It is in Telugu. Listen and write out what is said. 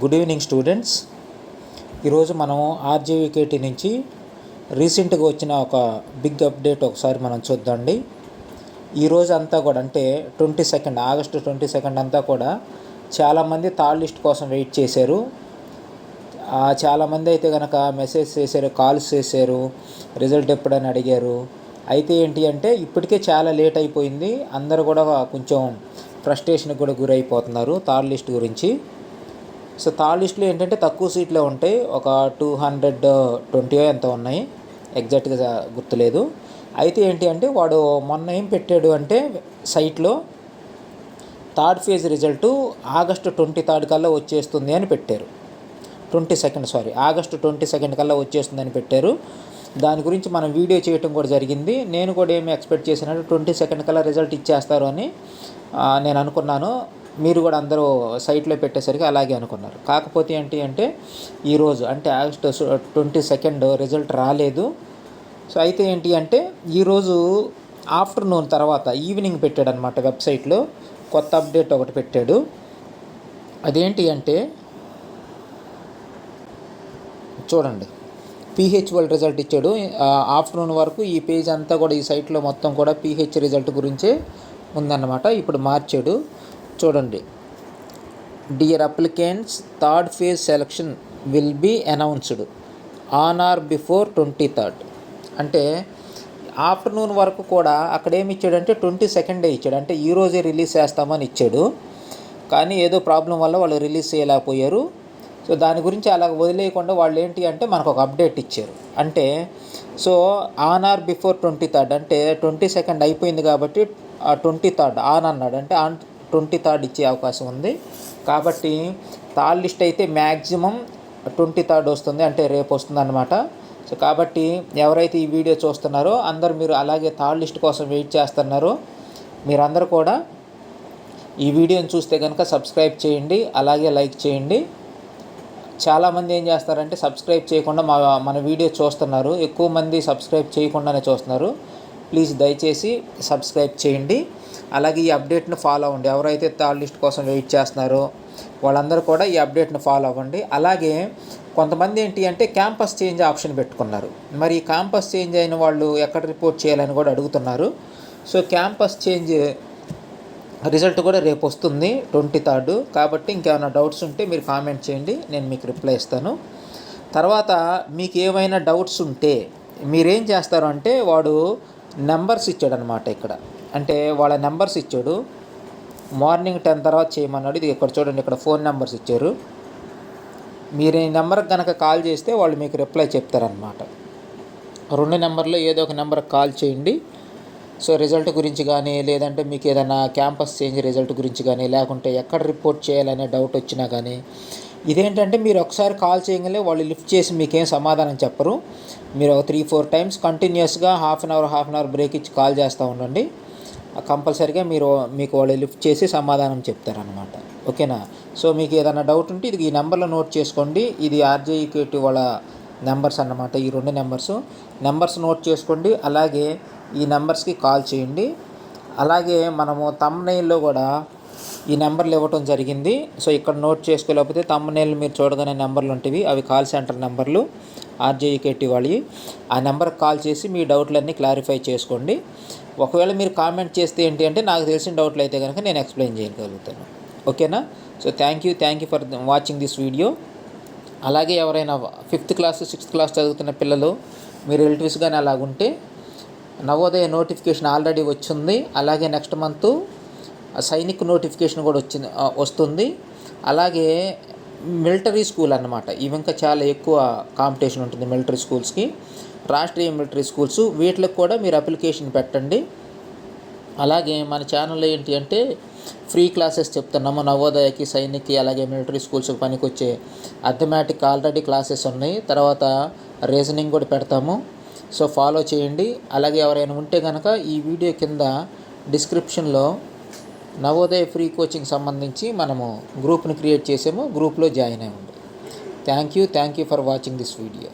గుడ్ ఈవినింగ్ స్టూడెంట్స్ ఈరోజు మనం ఆర్జీవికేటీ నుంచి రీసెంట్గా వచ్చిన ఒక బిగ్ అప్డేట్ ఒకసారి మనం చూద్దాండి ఈరోజు అంతా కూడా అంటే twenty second August twenty second అంతా కూడా చాలామంది థర్డ్ లిస్ట్ కోసం వెయిట్ చేశారు. చాలామంది అయితే కనుక మెసేజ్ చేశారు కాల్స్ చేశారు రిజల్ట్ ఎప్పుడని అడిగారు. అయితే ఏంటి అంటే ఇప్పటికే చాలా లేట్ అయిపోయింది. అందరూ కూడా కొంచెం ఫ్రస్ట్రేషన్కి కూడా గురైపోతున్నారు థర్డ్ లిస్ట్ గురించి. సో థర్డ్ లిస్ట్లో ఏంటంటే తక్కువ సీట్లే ఉంటాయి ఒక టూ హండ్రెడ్ ట్వంటీ ఎంత ఉన్నాయి. ఎగ్జాక్ట్గా గుర్తులేదు. అయితే ఏంటి అంటే వాడు మొన్న ఏం పెట్టాడు అంటే సైట్లో third phase result August twenty third కల్లా వచ్చేస్తుంది అని పెట్టారు. Twenty second sorry August twenty second కల్లా వచ్చేస్తుంది అని పెట్టారు. దాని గురించి మనం వీడియో చేయటం కూడా జరిగింది. నేను కూడా ఏమి ఎక్స్పెక్ట్ చేసినట్టు ట్వంటీ సెకండ్ కల్లా రిజల్ట్ ఇచ్చేస్తారు అని నేను అనుకున్నాను. మీరు కూడా అందరూ సైట్లో పెట్టేసరికి అలాగే అనుకున్నారు. కాకపోతే ఏంటి అంటే ఈరోజు అంటే ఆగస్టు ట్వంటీ సెకండ్ రిజల్ట్ రాలేదు. సో అయితే ఏంటి అంటే ఈరోజు ఆఫ్టర్నూన్ తర్వాత ఈవినింగ్ పెట్టాడు అనమాట వెబ్సైట్లో కొత్త అప్డేట్ ఒకటి పెట్టాడు. అదేంటి అంటే చూడండి. పీహెచ్ రిజల్ట్ ఇచ్చాడు. ఆఫ్టర్నూన్ వరకు ఈ పేజ్ అంతా కూడా ఈ సైట్లో మొత్తం కూడా పిహెచ్ రిజల్ట్ గురించే ఉందన్నమాట. ఇప్పుడు మార్చాడు. చూడండి. Dear applicants third phase selection will be announced on or before twenty third అంటే ఆఫ్టర్నూన్ వరకు కూడా అక్కడ ఏమి ఇచ్చాడంటే ట్వంటీ సెకండే ఇచ్చాడు. అంటే ఈరోజే రిలీజ్ చేస్తామని ఇచ్చాడు. కానీ ఏదో ప్రాబ్లం వల్ల వాళ్ళు రిలీజ్ చేయలేకపోయారు. సో దాని గురించి అలా వదిలేయకుండా వాళ్ళు ఏంటి అంటే మనకు ఒక అప్డేట్ ఇచ్చారు. అంటే so on or before twenty third అంటే ట్వంటీ సెకండ్ అయిపోయింది కాబట్టి ఆ ట్వంటీ థర్డ్ ఆన్ అన్నాడు. అంటే ఆన్ ట్వంటీ థర్డ్ ఇచ్చే అవకాశం ఉంది. కాబట్టి థర్డ్ లిస్ట్ అయితే మ్యాక్సిమం ట్వంటీ థర్డ్ వస్తుంది అంటే రేపు వస్తుంది అనమాట సో కాబట్టి ఎవరైతే ఈ వీడియో చూస్తున్నారో అందరు మీరు అలాగే థర్డ్ లిస్ట్ కోసం వెయిట్ చేస్తున్నారో. మీరందరూ కూడా ఈ వీడియోని చూస్తే కనుక సబ్స్క్రైబ్ చేయండి అలాగే లైక్ చేయండి. చాలామంది ఏం చేస్తారంటే సబ్స్క్రైబ్ చేయకుండా మా మన వీడియో చూస్తున్నారు. ఎక్కువ మంది సబ్స్క్రైబ్ చేయకుండానే చూస్తున్నారు. ప్లీజ్ దయచేసి సబ్స్క్రైబ్ చేయండి. అలాగే ఈ అప్డేట్ని ఫాలో అవ్వండి. ఎవరైతే థర్డ్ లిస్ట్ కోసం వెయిట్ చేస్తున్నారో వాళ్ళందరూ కూడా ఈ అప్డేట్ని ఫాలో అవ్వండి. అలాగే కొంతమంది ఏంటి అంటే క్యాంపస్ చేంజ్ ఆప్షన్ పెట్టుకున్నారు. మరి ఈ క్యాంపస్ చేంజ్ అయిన వాళ్ళు ఎక్కడ రిపోర్ట్ చేయాలని కూడా అడుగుతున్నారు. సో క్యాంపస్ చేంజ్ రిజల్ట్ కూడా రేపు వస్తుంది ట్వంటీ థర్డ్. కాబట్టి ఇంకేమైనా డౌట్స్ ఉంటే మీరు కామెంట్ చేయండి. నేను మీకు రిప్లై ఇస్తాను. తర్వాత మీకు ఏమైనా డౌట్స్ ఉంటే మీరేం చేస్తారు అంటే వాడు నెంబర్స్ ఇచ్చాడనమాట ఇక్కడ. అంటే వాళ్ళ నెంబర్స్ ఇచ్చాడు. మార్నింగ్ టెన్ తర్వాత చేయమన్నాడు. ఇది ఇక్కడ చూడండి ఇక్కడ ఫోన్ నెంబర్స్ ఇచ్చారు. మీరు ఈ నెంబర్కి కనుక కాల్ చేస్తే వాళ్ళు మీకు రిప్లై చెప్తారనమాట రెండు నెంబర్లో ఏదో ఒక నెంబర్కి కాల్ చేయండి. సో రిజల్ట్ గురించి కానీ లేదంటే మీకు ఏదైనా క్యాంపస్ చేంజ్ రిజల్ట్ గురించి కానీ లేకుంటే ఎక్కడ రిపోర్ట్ చేయాలనే డౌట్ వచ్చినా కానీ ఇదేంటంటే మీరు ఒకసారి కాల్ చేయగలే వాళ్ళు లిఫ్ట్ చేసి మీకేం సమాధానం చెప్పరు. మీరు ఒక త్రీ ఫోర్ టైమ్స్ కంటిన్యూస్గా half an hour half an hour break ఇచ్చి కాల్ చేస్తూ ఉండండి. కంపల్సరిగా మీరు మీకు వాళ్ళు లిఫ్ట్ చేసి సమాధానం చెప్తారనమాట ఓకేనా? సో మీకు ఏదైనా డౌట్ ఉంటే ఇది ఈ నెంబర్లో నోట్ చేసుకోండి. ఇది ఆర్జేఈకేటి వాళ్ళ నెంబర్స్ అన్నమాట ఈ రెండు నెంబర్స్. నెంబర్స్ నోట్ చేసుకోండి. అలాగే ఈ నెంబర్స్కి కాల్ చేయండి. అలాగే మనము తమ్నైల్లో కూడా ఈ నెంబర్లు ఇవ్వటం జరిగింది. సో ఇక్కడ నోట్ చేసుకోలేకపోతే తమ్మనేళ్ళు మీరు చూడగానే నెంబర్లు ఉంటాయి అవి కాల్ సెంటర్ నెంబర్లు ఆర్జేఈకేటి వాళ్ళవి. ఆ నెంబర్కి కాల్ చేసి మీ డౌట్లన్నీ క్లారిఫై చేసుకోండి. ఒకవేళ మీరు కామెంట్ చేస్తే ఏంటి అంటే నాకు తెలిసిన డౌట్లు అయితే కనుక నేను ఎక్స్ప్లెయిన్ చేయగలుగుతాను. ఓకేనా? So thank you thank you for watching this video. అలాగే ఎవరైనా ఫిఫ్త్ క్లాస్ సిక్స్త్ క్లాస్ చదువుతున్న పిల్లలు మీరు రిలేటివ్స్ కానీ అలాగుంటే నవోదయ నోటిఫికేషన్ ఆల్రెడీ వచ్చింది. అలాగే నెక్స్ట్ మంత్ సైనిక్ నోటిఫికేషన్ కూడా వచ్చింది వస్తుంది. అలాగే మిలిటరీ స్కూల్ అన్నమాట. ఇవి ఇంకా చాలా ఎక్కువ కాంపిటీషన్ ఉంటుంది మిలిటరీ స్కూల్స్కి. Rashtriya military schools. వీటికి కూడా మీరు అప్లికేషన్ పెట్టండి. అలాగే మన ఛానల్లో ఏంటి అంటే ఫ్రీ క్లాసెస్ చెప్తున్నాము నవోదయకి సైనిక్కి అలాగే మిలిటరీ స్కూల్స్కి పనికొచ్చే అథమెటిక్ ఆల్రెడీ క్లాసెస్ ఉన్నాయి. తర్వాత రీజనింగ్ కూడా పెడతాము. సో ఫాలో చేయండి. అలాగే ఎవరైనా ఉంటే కనుక ఈ వీడియో కింద డిస్క్రిప్షన్లో నవోదయ ఫ్రీ కోచింగ్ సంబంధించి మనము గ్రూప్ని క్రియేట్ చేసాము గ్రూప్లో జాయిన్ అయ్యండి thank you thank you for watching this video